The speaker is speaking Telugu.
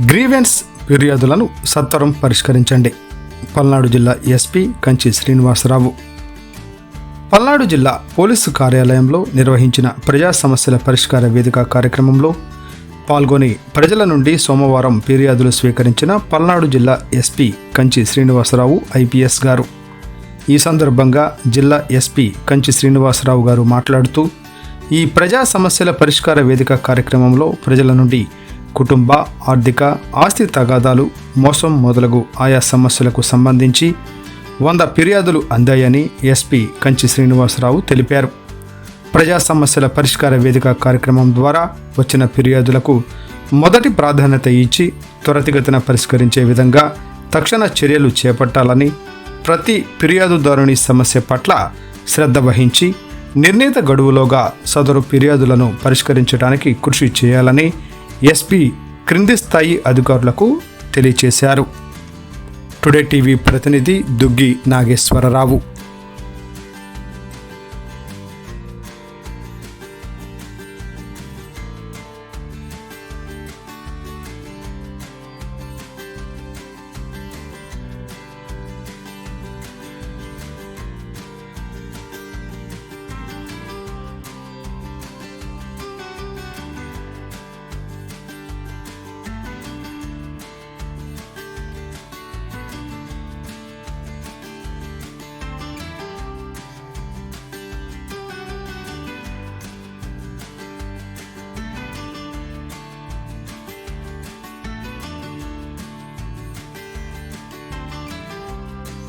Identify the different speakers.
Speaker 1: గ్రీవెన్స్ ఫిర్యాదులను సత్వరం పరిష్కరించండి. పల్నాడు జిల్లా ఎస్పీ కంచి శ్రీనివాసరావు. పల్నాడు జిల్లా పోలీసు కార్యాలయంలో నిర్వహించిన ప్రజా సమస్యల పరిష్కార వేదిక కార్యక్రమంలో పాల్గొని ప్రజల నుండి సోమవారం ఫిర్యాదులు స్వీకరించిన పల్నాడు జిల్లా ఎస్పీ కంచి శ్రీనివాసరావు ఐపీఎస్ గారు. ఈ సందర్భంగా జిల్లా ఎస్పీ కంచి శ్రీనివాసరావు గారు మాట్లాడుతూ ఈ ప్రజా సమస్యల పరిష్కార వేదిక కార్యక్రమంలో ప్రజల నుండి కుటుంబ ఆర్థిక ఆస్తి తగాదాలు మోసం మొదలగు ఆయా సమస్యలకు సంబంధించి వంద ఫిర్యాదులు అందాయని ఎస్పీ కంచి శ్రీనివాసరావు తెలిపారు. ప్రజా సమస్యల పరిష్కార వేదిక కార్యక్రమం ద్వారా వచ్చిన ఫిర్యాదులకు మొదటి ప్రాధాన్యత ఇచ్చి త్వరితగతిన పరిష్కరించే విధంగా తక్షణ చర్యలు చేపట్టాలని ప్రతి ఫిర్యాదుదారుని సమస్య పట్ల శ్రద్ధ వహించి నిర్ణీత గడువులోగా సదరు ఫిర్యాదులను పరిష్కరించడానికి కృషి చేయాలని ఎస్పీ క్రింది స్థాయి అధికారులకు తెలియచేశారు. టుడే టీవీ ప్రతినిధి దుగ్గి నాగేశ్వరరావు.